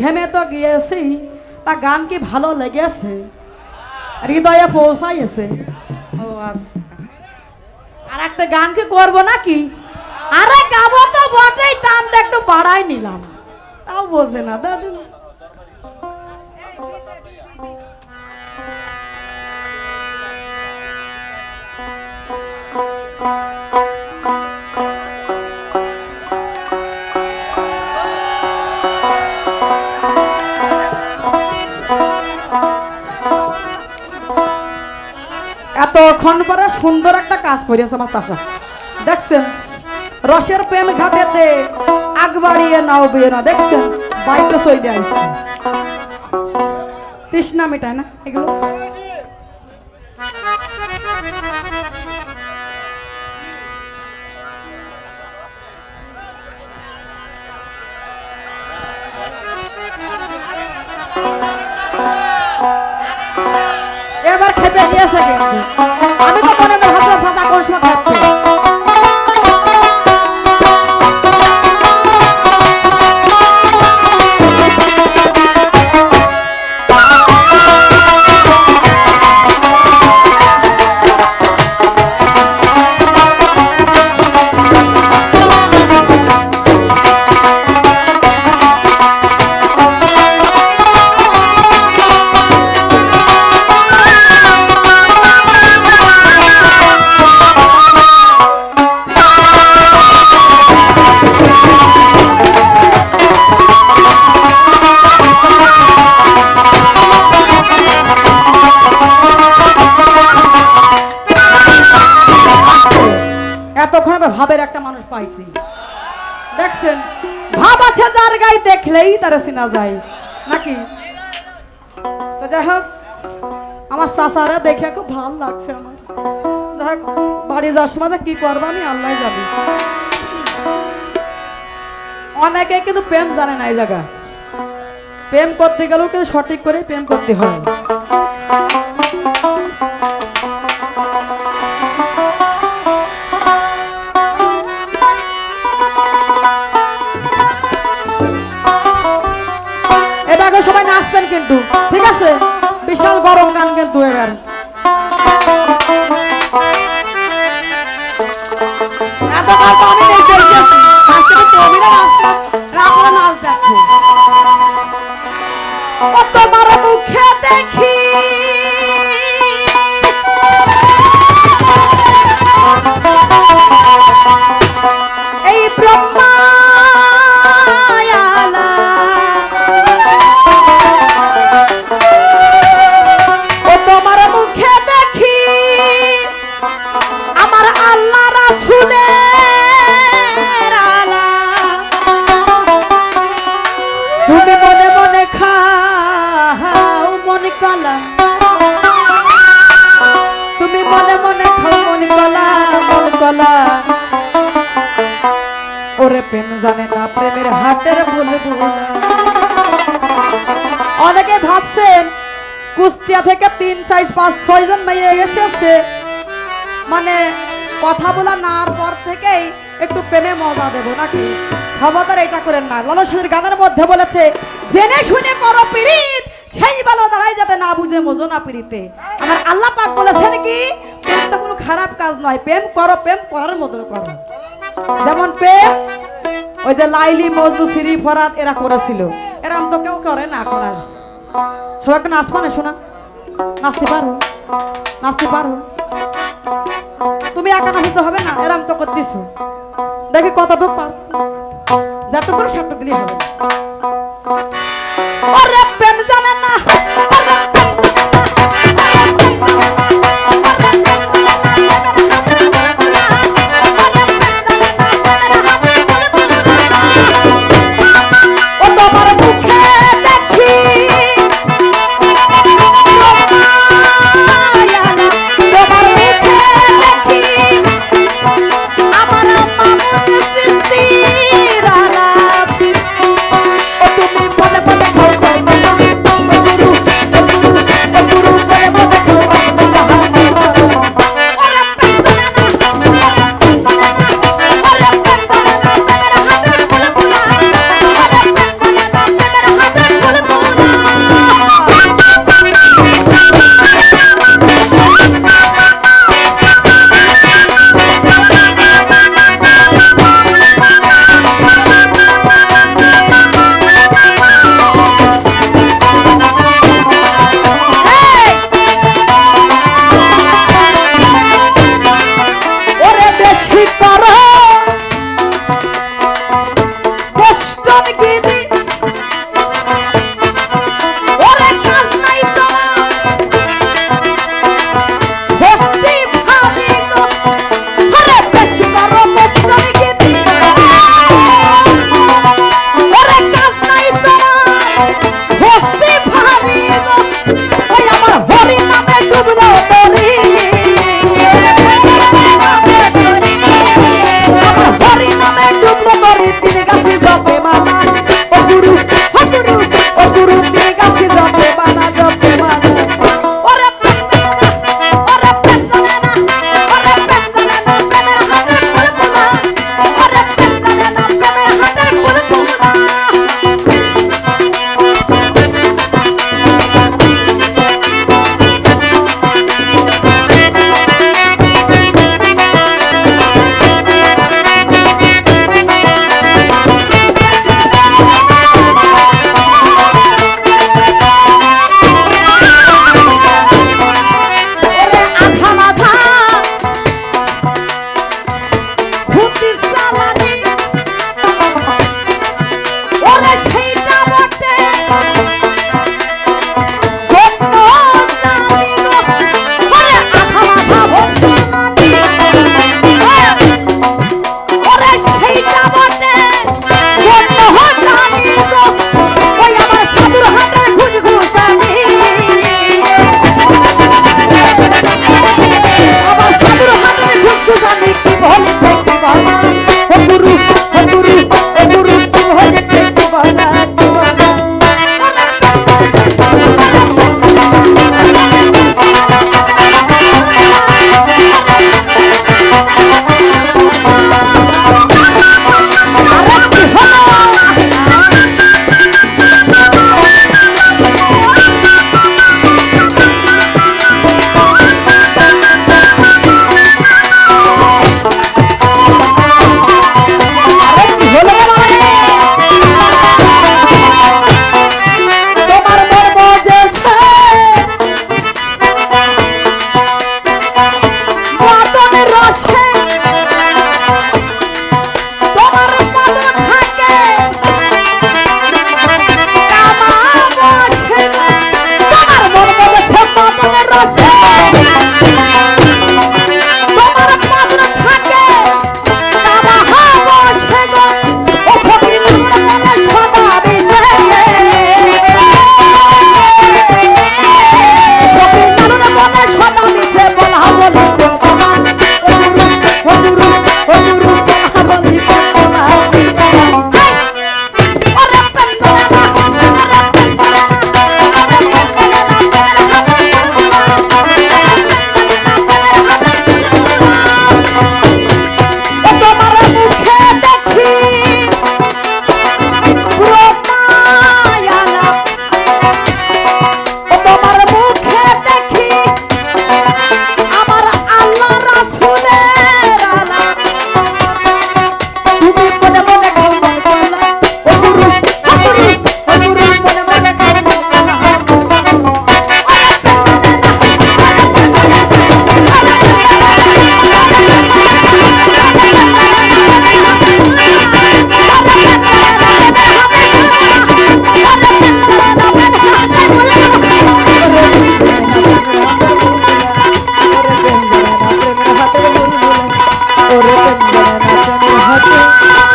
ঘেমে তো গিয়েছি, তা গান কি ভালো লেগেছে? হৃদয়ে পৌঁছাইছে। ও আচ্ছা। আর একটা গান কি করব নাকি? আরে গাবো তো বটেই দামটা একটু বাড়াই নিলাম। তাও বোঝে না, দাদু। এতক্ষণ পরে সুন্দর একটা কাজ করিয়াছে আমার চাষা দেখছেন? রসের প্রেম ঘাটেতে আগ বাড়িয়ে নাও বিয়ে না, দেখছেন? বাইকে চলে আসছে তৃষ্ণা মেটায় না এগুলো? এবার খেপে গিয়েছে কিন্তু ভাবলাম দেখলেই তারা চিনা যায়। নাকি? তো যাই হোক, আমার চাচারা দেখে খুব ভালো লাগছে আমার। দেখ বাড়ি যাওয়ার সময় কি করব আমি আল্লাহ যাবি অনেকে কিন্তু প্রেম জানে না এই জায়গা প্রেম করতে গেলেও কিন্তু সঠিক করে প্রেম করতে হয়। এতকাল তো আমি দেখে আজকে তো কবিরা নাচতাম, আর নাচ দেখো। ও তোমার মুখে দেখি এই ব্রহ্মায়ালা তুমি মনে মনে খাও মন কলা। তুমি মনে মনে খাও মন কলা মন কলা। ওরে প্রেম জানে না, প্রেমের ভুল ভুলা অনেকে ভাবছেন, কুষ্টিয়া থেকে তিন, চার, পাঁচ, ছয় জন মেয়ে এসেছে। মানে কথা বলা নার পর থেকেই একটু প্রেমে মজা দেবো নাকি? ক্ষমতার এটা করেন না। লালু সাহের গানের মধ্যে বলেছে, জেনে শুনে করো পিরিত সেই ভালো দাঁড়াই যাতে না বুঝে মজো না পিরিতে আমার আল্লাহ পাক বলেছেন কি, প্রেম তো কোনো খারাপ কাজ নয়, প্রেম করো, প্রেম করার মতন করো। যেমন প্রেম, ওই যে লাইলি, মজনু, সিরি ফরাত এরা করেছিল। এরম তো কেউ করে না আর। সবাই একটা নাচবা না শোনা। নাচতে পারো নাচতে পারো। তুমি একা নাচতে হবে না, এরম তো করতেছো। দেখি কতটুক পার। যারটুক করে সাতটুক দিলেই হবে। না আছে।